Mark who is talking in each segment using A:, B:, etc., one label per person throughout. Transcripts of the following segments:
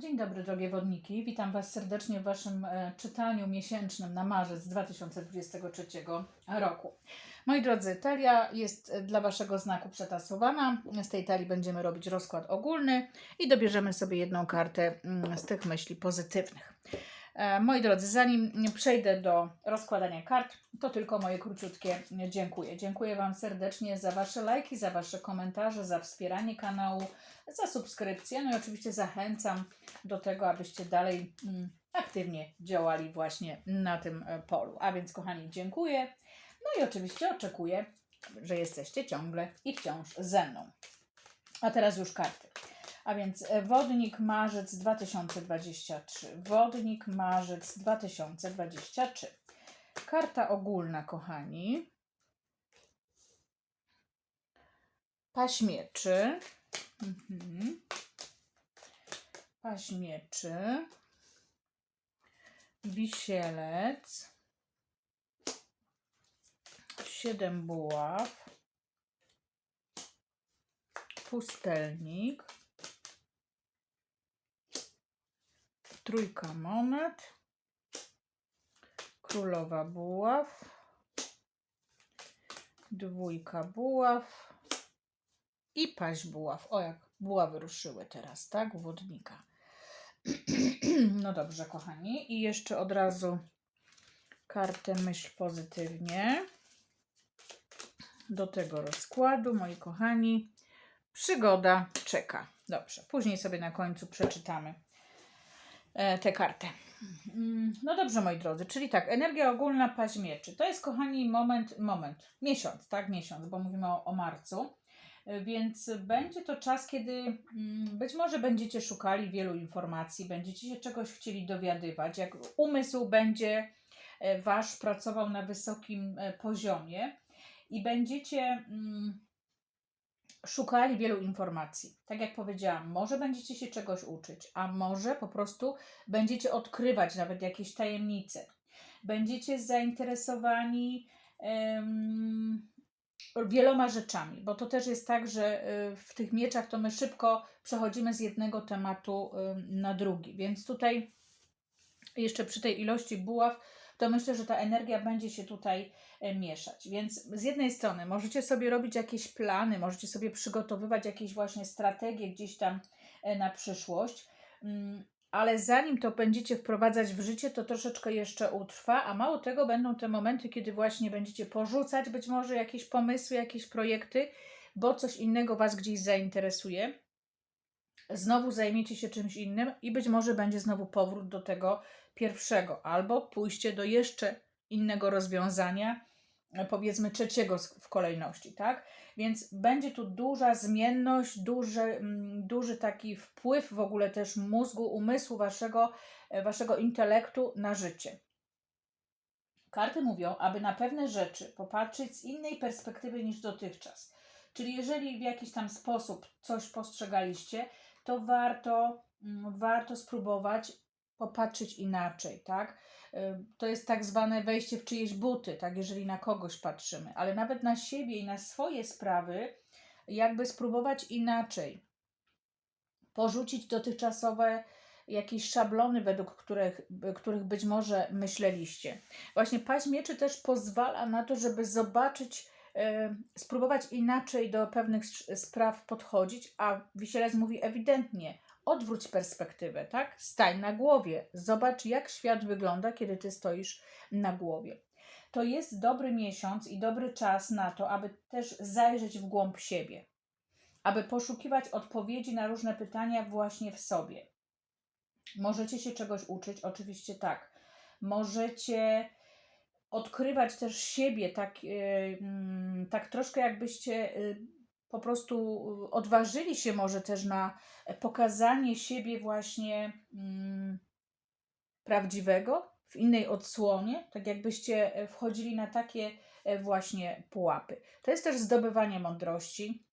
A: Dzień dobry, drogie wodniki. Witam Was serdecznie w Waszym e, czytaniu miesięcznym na marzec 2023 roku. Moi drodzy, talia jest e, dla Waszego znaku przetasowana. Z tej talii będziemy robić rozkład ogólny i dobierzemy sobie jedną kartę mm, z tych myśli pozytywnych. E, Moi drodzy, zanim przejdę do rozkładania kart, to tylko moje króciutkie dziękuję. Dziękuję Wam serdecznie za Wasze lajki, za Wasze komentarze, za wspieranie kanału, za subskrypcję. No i oczywiście zachęcam do tego, abyście dalej mm, aktywnie działali właśnie na tym e, polu. A więc, kochani, dziękuję. No i oczywiście oczekuję, że jesteście ciągle i wciąż ze mną. A teraz już karty. A więc e, wodnik marzec 2023. Wodnik marzec 2023. Karta ogólna, kochani. Paśmieczy. Mhm. Paśmieczy. Wisielec. Siedem buław. Pustelnik. Trójka monet. Królowa buław. Dwójka buław. I paź buław. O, jak buławy ruszyły teraz, tak? Wodnika. No dobrze, kochani. I jeszcze od razu kartę myśl pozytywnie. Do tego rozkładu, moi kochani. Przygoda czeka. Dobrze, później sobie na końcu przeczytamy tę kartę. Mm, No dobrze, moi drodzy, czyli tak, energia ogólna paźmieczy. To jest, kochani, moment, moment, miesiąc, tak, miesiąc, bo mówimy o, o marcu. E, Więc będzie to czas, kiedy mm, być może będziecie szukali wielu informacji, będziecie się czegoś chcieli dowiadywać, jak umysł będzie e, wasz pracował na wysokim e, poziomie i będziecie mm, szukali wielu informacji. Tak jak powiedziałam, może będziecie się czegoś uczyć, a może po prostu będziecie odkrywać nawet jakieś tajemnice. Będziecie zainteresowani em, wieloma rzeczami, bo to też jest tak, że y, w tych mieczach to my szybko przechodzimy z jednego tematu ym, na drugi. Więc tutaj jeszcze przy tej ilości buław, to myślę, że ta energia będzie się tutaj e, mieszać. Więc z jednej strony możecie sobie robić jakieś plany, możecie sobie przygotowywać jakieś właśnie strategie gdzieś tam e, na przyszłość, mm, ale zanim to będziecie wprowadzać w życie, to troszeczkę jeszcze utrwa, a mało tego będą te momenty, kiedy właśnie będziecie porzucać być może jakieś pomysły, jakieś projekty, bo coś innego Was gdzieś zainteresuje. Znowu zajmiecie się czymś innym i być może będzie znowu powrót do tego pierwszego, albo pójście do jeszcze innego rozwiązania, e, powiedzmy trzeciego w kolejności, tak? Więc będzie tu duża zmienność, duży, mm, duży taki wpływ w ogóle też mózgu, umysłu waszego, e, waszego intelektu na życie. Karty mówią, aby na pewne rzeczy popatrzeć z innej perspektywy niż dotychczas. Czyli jeżeli w jakiś tam sposób coś postrzegaliście, to warto, mm, warto spróbować popatrzeć inaczej, tak? Y, To jest tak zwane wejście w czyjeś buty, tak? Jeżeli na kogoś patrzymy, ale nawet na siebie i na swoje sprawy, jakby spróbować inaczej. Porzucić dotychczasowe jakieś szablony, według których, których być może myśleliście. Właśnie paź mieczy też pozwala na to, żeby zobaczyć, e, spróbować inaczej do pewnych spraw podchodzić, a Wisielec mówi ewidentnie, odwróć perspektywę, tak? Stań na głowie, zobacz jak świat wygląda, kiedy ty stoisz na głowie. To jest dobry miesiąc i dobry czas na to, aby też zajrzeć w głąb siebie, aby poszukiwać odpowiedzi na różne pytania właśnie w sobie. Możecie się czegoś uczyć, oczywiście tak. Możecie odkrywać też siebie tak, yy, mm, tak troszkę jakbyście yy, po prostu odważyli się może też na pokazanie siebie właśnie mm, prawdziwego w innej odsłonie, tak jakbyście e, wchodzili na takie e, właśnie pułapy. To jest też zdobywanie mądrości,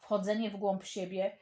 A: wchodzenie w głąb siebie,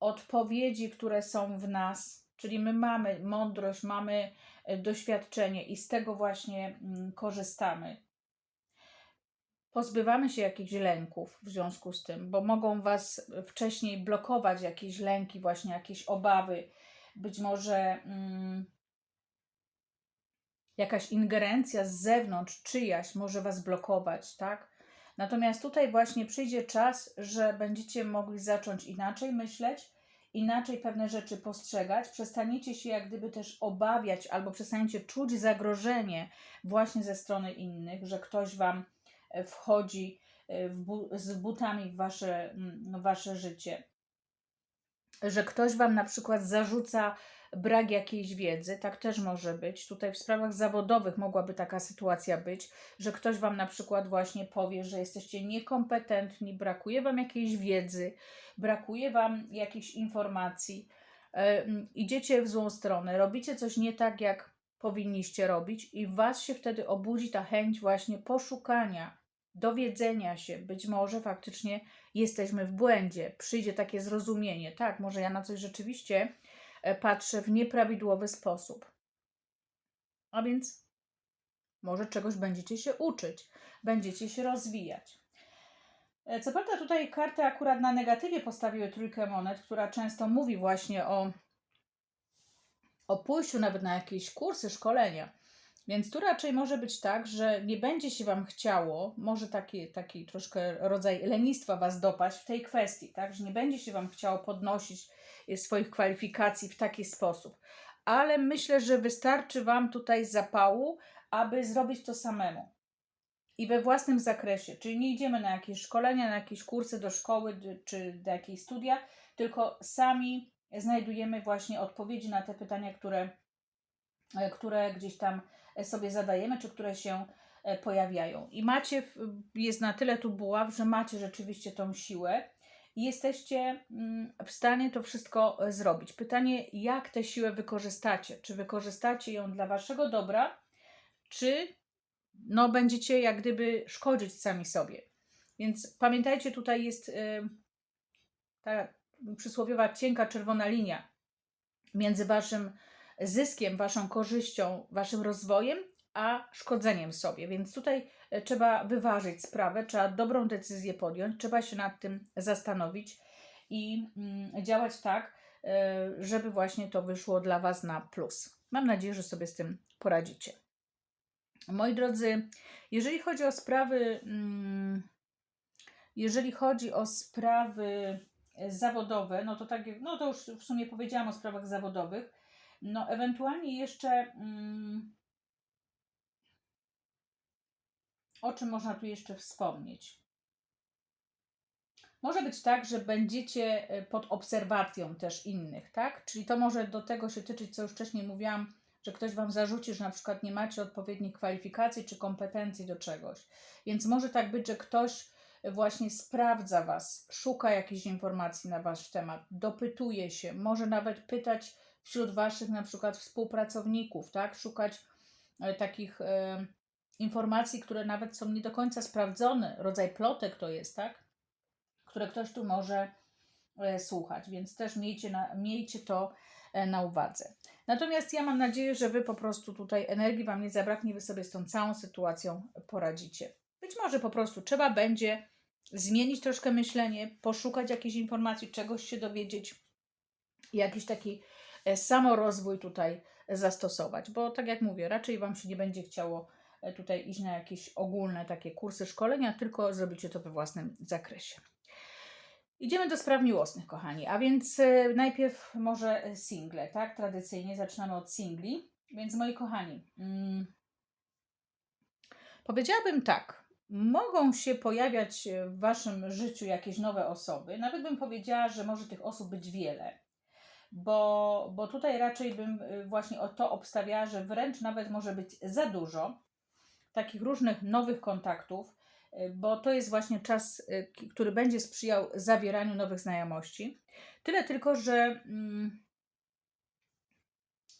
A: odpowiedzi, które są w nas, czyli my mamy mądrość, mamy e, doświadczenie i z tego właśnie mm, korzystamy. Pozbywamy się jakichś lęków w związku z tym, bo mogą Was wcześniej blokować jakieś lęki, właśnie jakieś obawy, być może mm, jakaś ingerencja z zewnątrz, czyjaś może Was blokować, tak? Natomiast tutaj właśnie przyjdzie czas, że będziecie mogli zacząć inaczej myśleć, inaczej pewne rzeczy postrzegać, przestaniecie się jak gdyby też obawiać albo przestaniecie czuć zagrożenie właśnie ze strony innych, że ktoś Wam wchodzi e, bu z butami w wasze, mm, w wasze życie. Że ktoś Wam na przykład zarzuca brak jakiejś wiedzy, tak też może być. Tutaj w sprawach zawodowych mogłaby taka sytuacja być, że ktoś Wam na przykład właśnie powie, że jesteście niekompetentni, brakuje Wam jakiejś wiedzy, brakuje Wam jakichś informacji, e, idziecie w złą stronę, robicie coś nie tak, jak powinniście robić i Was się wtedy obudzi ta chęć właśnie poszukania, dowiedzenia się, być może faktycznie jesteśmy w błędzie, przyjdzie takie zrozumienie, tak, może ja na coś rzeczywiście E, patrzę w nieprawidłowy sposób. A więc może czegoś będziecie się uczyć, będziecie się rozwijać. E, co prawda tutaj karty akurat na negatywie postawiły trójkę monet, która często mówi właśnie o, o pójściu nawet na jakieś kursy, szkolenia. Więc tu raczej może być tak, że nie będzie się Wam chciało, może taki, taki troszkę rodzaj lenistwa Was dopaść w tej kwestii, tak, że nie będzie się Wam chciało podnosić swoich kwalifikacji w taki sposób. Ale myślę, że wystarczy Wam tutaj zapału, aby zrobić to samemu. I we własnym zakresie, czyli nie idziemy na jakieś szkolenia, na jakieś kursy do szkoły czy do jakiejś studia, tylko sami znajdujemy właśnie odpowiedzi na te pytania, które, e, które gdzieś tam sobie zadajemy, czy które się e, pojawiają. I macie, jest na tyle tu buław, że macie rzeczywiście tą siłę i jesteście mm, w stanie to wszystko e, zrobić. Pytanie, jak tę siłę wykorzystacie? Czy wykorzystacie ją dla waszego dobra, czy no, będziecie jak gdyby szkodzić sami sobie? Więc pamiętajcie, tutaj jest ta przysłowiowa cienka czerwona linia między waszym zyskiem, waszą korzyścią, waszym rozwojem, a szkodzeniem sobie. Więc tutaj e, trzeba wyważyć sprawę, trzeba dobrą decyzję podjąć, trzeba się nad tym zastanowić i mm, działać tak, e, żeby właśnie to wyszło dla Was na plus. Mam nadzieję, że sobie z tym poradzicie. Moi drodzy, jeżeli chodzi o sprawy, mm, jeżeli chodzi o sprawy zawodowe, no to tak, no to już w sumie powiedziałam o sprawach zawodowych. No, ewentualnie jeszcze. Mm, o czym można tu jeszcze wspomnieć? Może być tak, że będziecie e, pod obserwacją też innych, tak? Czyli to może do tego się tyczyć, co już wcześniej mówiłam, że ktoś Wam zarzuci, że na przykład nie macie odpowiednich kwalifikacji czy kompetencji do czegoś. Więc może tak być, że ktoś właśnie sprawdza Was, szuka jakichś informacji na Wasz temat, dopytuje się, może nawet pytać wśród Waszych na przykład współpracowników, tak? Szukać e, takich e, informacji, które nawet są nie do końca sprawdzone, rodzaj plotek to jest, tak? Które ktoś tu może e, słuchać, więc też miejcie, na, miejcie to na uwadze. Natomiast ja mam nadzieję, że Wy po prostu tutaj energii Wam nie zabraknie, Wy sobie z tą całą sytuacją poradzicie. Być może po prostu trzeba będzie zmienić troszkę myślenie, poszukać jakiejś informacji, czegoś się dowiedzieć, jakiś taki samorozwój tutaj zastosować, bo tak jak mówię, raczej Wam się nie będzie chciało e, tutaj iść na jakieś ogólne takie kursy szkolenia, tylko zrobicie to we własnym zakresie. Idziemy do spraw miłosnych, kochani, a więc e, najpierw może single, tak? Tradycyjnie zaczynamy od singli, więc moi kochani, mm, powiedziałabym tak, mogą się pojawiać w Waszym życiu jakieś nowe osoby, nawet bym powiedziała, że może tych osób być wiele bo, bo tutaj raczej bym y, właśnie o to obstawiała, że wręcz nawet może być za dużo takich różnych nowych kontaktów, y, bo to jest właśnie czas, y, który będzie sprzyjał zawieraniu nowych znajomości. Tyle tylko, że mm,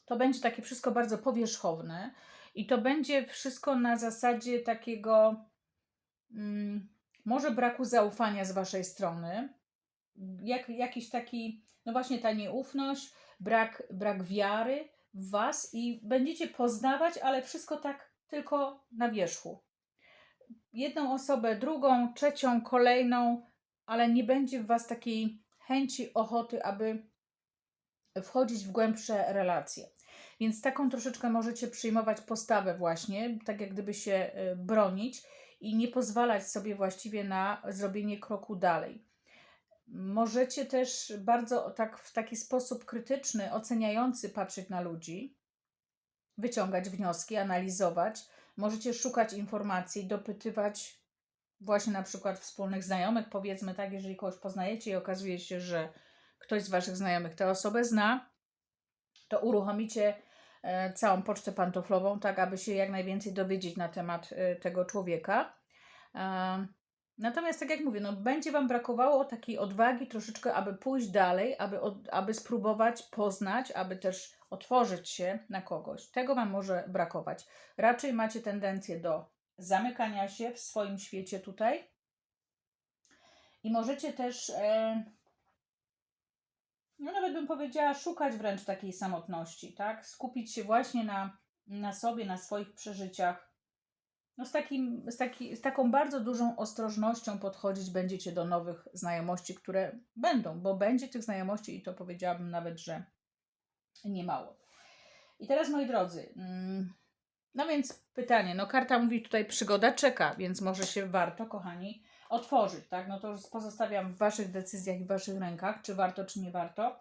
A: to będzie takie wszystko bardzo powierzchowne i to będzie wszystko na zasadzie takiego mm, może braku zaufania z waszej strony, jak, jakiś taki no właśnie ta nieufność, brak, brak wiary w Was i będziecie poznawać, ale wszystko tak tylko na wierzchu. Jedną osobę, drugą, trzecią, kolejną, ale nie będzie w Was takiej chęci, ochoty, aby wchodzić w głębsze relacje. Więc taką troszeczkę możecie przyjmować postawę właśnie, tak jak gdyby się y, bronić i nie pozwalać sobie właściwie na zrobienie kroku dalej. Możecie też bardzo tak w taki sposób krytyczny, oceniający patrzeć na ludzi, wyciągać wnioski, analizować. Możecie szukać informacji, dopytywać właśnie na przykład wspólnych znajomych, powiedzmy tak, jeżeli kogoś poznajecie i okazuje się, że ktoś z Waszych znajomych tę osobę zna, to uruchomicie e, całą pocztę pantoflową, tak aby się jak najwięcej dowiedzieć na temat e, tego człowieka. Natomiast, tak jak mówię, no, będzie Wam brakowało takiej odwagi troszeczkę, aby pójść dalej, aby, od, aby spróbować poznać, aby też otworzyć się na kogoś. Tego Wam może brakować. Raczej macie tendencję do zamykania się w swoim świecie tutaj i możecie też, e, no nawet bym powiedziała, szukać wręcz takiej samotności, tak? Skupić się właśnie na, na sobie, na swoich przeżyciach no z, takim, z, taki, z taką bardzo dużą ostrożnością podchodzić będziecie do nowych znajomości, które będą, bo będzie tych znajomości i to powiedziałabym nawet, że niemało. I teraz, moi drodzy, mm, no więc pytanie, no karta mówi tutaj przygoda czeka, więc może się warto, kochani, otworzyć, tak? No to już pozostawiam w Waszych decyzjach i w Waszych rękach, czy warto, czy nie warto,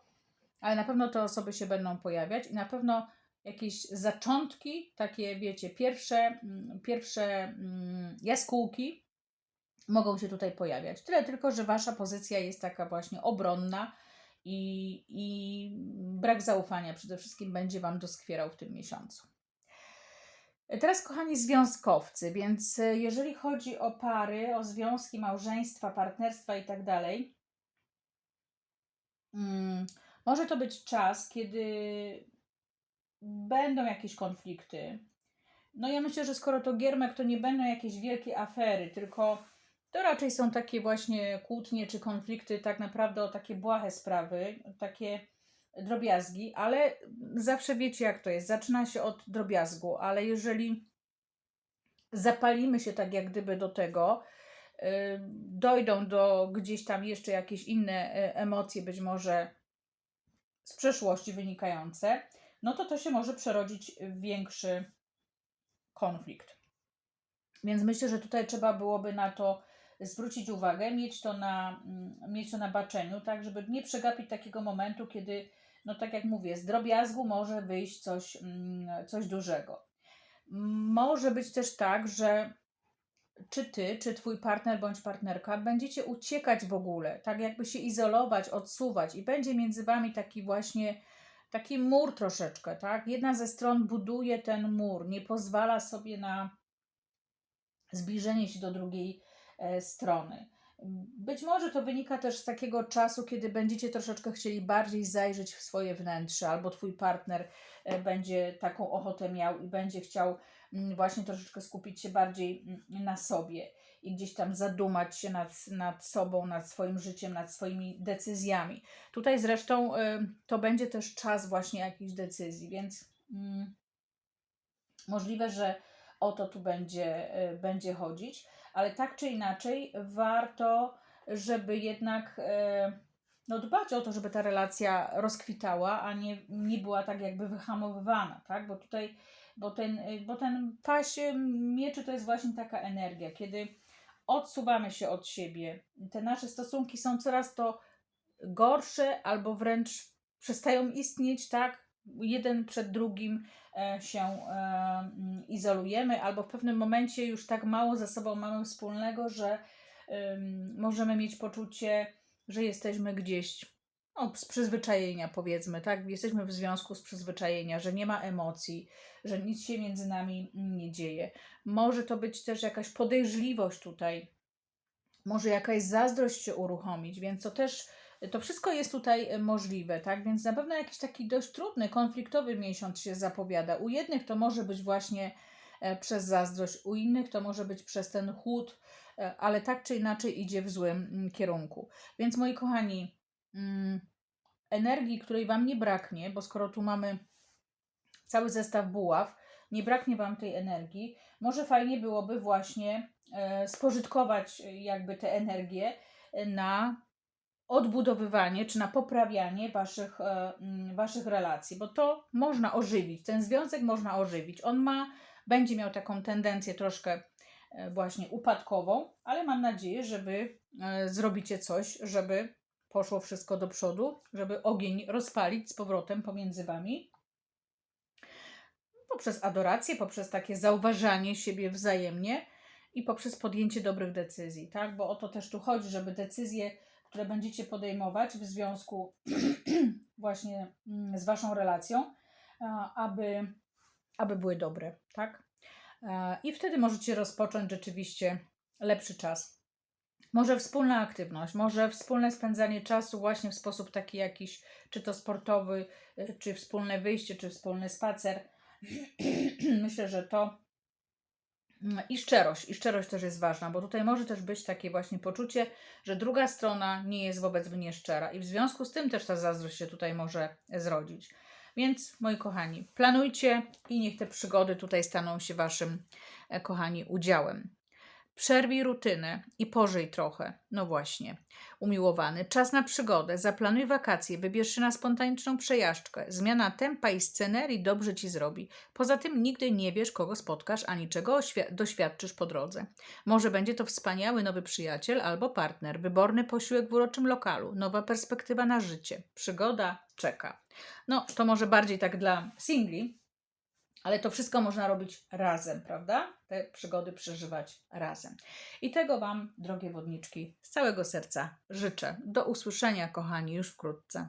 A: ale na pewno te osoby się będą pojawiać i na pewno jakieś zaczątki, takie wiecie, pierwsze, mm, pierwsze mm, jaskółki mogą się tutaj pojawiać. Tyle tylko, że wasza pozycja jest taka właśnie obronna i, i brak zaufania przede wszystkim będzie wam doskwierał w tym miesiącu. Teraz, kochani związkowcy, więc e, jeżeli chodzi o pary, o związki, małżeństwa, partnerstwa i tak dalej, mm, może to być czas, kiedy będą jakieś konflikty. No ja myślę, że skoro to giermek, to nie będą jakieś wielkie afery, tylko to raczej są takie właśnie kłótnie czy konflikty, tak naprawdę o takie błahe sprawy, takie drobiazgi, ale zawsze wiecie jak to jest. Zaczyna się od drobiazgu, ale jeżeli zapalimy się tak jak gdyby do tego, yy, dojdą do gdzieś tam jeszcze jakieś inne yy, emocje, być może z przeszłości wynikające, no to to się może przerodzić w większy konflikt. Więc myślę, że tutaj trzeba byłoby na to zwrócić uwagę, mieć to na, mm, mieć to na baczeniu, tak, żeby nie przegapić takiego momentu, kiedy, no tak jak mówię, z drobiazgu może wyjść coś, mm, coś dużego. Może być też tak, że czy ty, czy twój partner bądź partnerka będziecie uciekać w ogóle, tak jakby się izolować, odsuwać i będzie między wami taki właśnie taki mur troszeczkę, tak? Jedna ze stron buduje ten mur, nie pozwala sobie na zbliżenie się do drugiej e, strony. Być może to wynika też z takiego czasu, kiedy będziecie troszeczkę chcieli bardziej zajrzeć w swoje wnętrze, albo twój partner e, będzie taką ochotę miał i będzie chciał mm, właśnie troszeczkę skupić się bardziej mm, na sobie i gdzieś tam zadumać się nad, nad sobą, nad swoim życiem, nad swoimi decyzjami. Tutaj zresztą y, to będzie też czas właśnie jakichś decyzji, więc y, możliwe, że o to tu będzie, y, będzie chodzić, ale tak czy inaczej warto, żeby jednak y, no, dbać o to, żeby ta relacja rozkwitała, a nie, nie była tak jakby wyhamowywana, tak? Bo tutaj, bo ten, bo ten paś mieczy to jest właśnie taka energia, kiedy odsuwamy się od siebie. Te nasze stosunki są coraz to gorsze albo wręcz przestają istnieć, tak? Jeden przed drugim e, się e, izolujemy, albo w pewnym momencie już tak mało ze sobą mamy wspólnego, że możemy mieć poczucie, że jesteśmy gdzieś no, z przyzwyczajenia, powiedzmy, tak? Jesteśmy w związku z przyzwyczajenia, że nie ma emocji, że nic się między nami nie dzieje. Może to być też jakaś podejrzliwość tutaj, może jakaś zazdrość się uruchomić, więc to też. To wszystko jest tutaj możliwe, tak? Więc na pewno jakiś taki dość trudny, konfliktowy miesiąc się zapowiada. U jednych to może być właśnie e, przez zazdrość, u innych to może być przez ten chłód, e, ale tak czy inaczej idzie w złym mm, kierunku. Więc moi kochani, energii, której Wam nie braknie, bo skoro tu mamy cały zestaw buław, nie braknie Wam tej energii, może fajnie byłoby właśnie e, spożytkować jakby tę energię na odbudowywanie czy na poprawianie waszych, e, mm, waszych relacji, bo to można ożywić, ten związek można ożywić. On ma, będzie miał taką tendencję troszkę e, właśnie upadkową, ale mam nadzieję, że wy e, zrobicie coś, żeby poszło wszystko do przodu, żeby ogień rozpalić z powrotem pomiędzy wami. Poprzez adorację, poprzez takie zauważanie siebie wzajemnie i poprzez podjęcie dobrych decyzji, tak? Bo o to też tu chodzi, żeby decyzje, które będziecie podejmować w związku właśnie mm, z waszą relacją, aby, aby były dobre, tak? I wtedy możecie rozpocząć rzeczywiście lepszy czas. Może wspólna aktywność, może wspólne spędzanie czasu właśnie w sposób taki jakiś, czy to sportowy, y, czy wspólne wyjście, czy wspólny spacer. Myślę, że to Mm, i szczerość, i szczerość też jest ważna, bo tutaj może też być takie właśnie poczucie, że druga strona nie jest wobec mnie szczera i w związku z tym też ta zazdrość się tutaj może zrodzić. Więc moi kochani, planujcie i niech te przygody tutaj staną się waszym, e, kochani, udziałem. Przerwij rutynę i pożyj trochę. No właśnie. Umiłowany, czas na przygodę. Zaplanuj wakacje, wybierz się na spontaniczną przejażdżkę. Zmiana tempa i scenerii dobrze ci zrobi. Poza tym nigdy nie wiesz, kogo spotkasz, ani czego oświ- doświadczysz po drodze. Może będzie to wspaniały nowy przyjaciel albo partner, wyborny posiłek w uroczym lokalu, nowa perspektywa na życie. Przygoda czeka. No, to może bardziej tak dla singli, ale to wszystko można robić razem, prawda? Te przygody przeżywać razem. I tego Wam, drogie wodniczki, z całego serca życzę. Do usłyszenia, kochani, już wkrótce.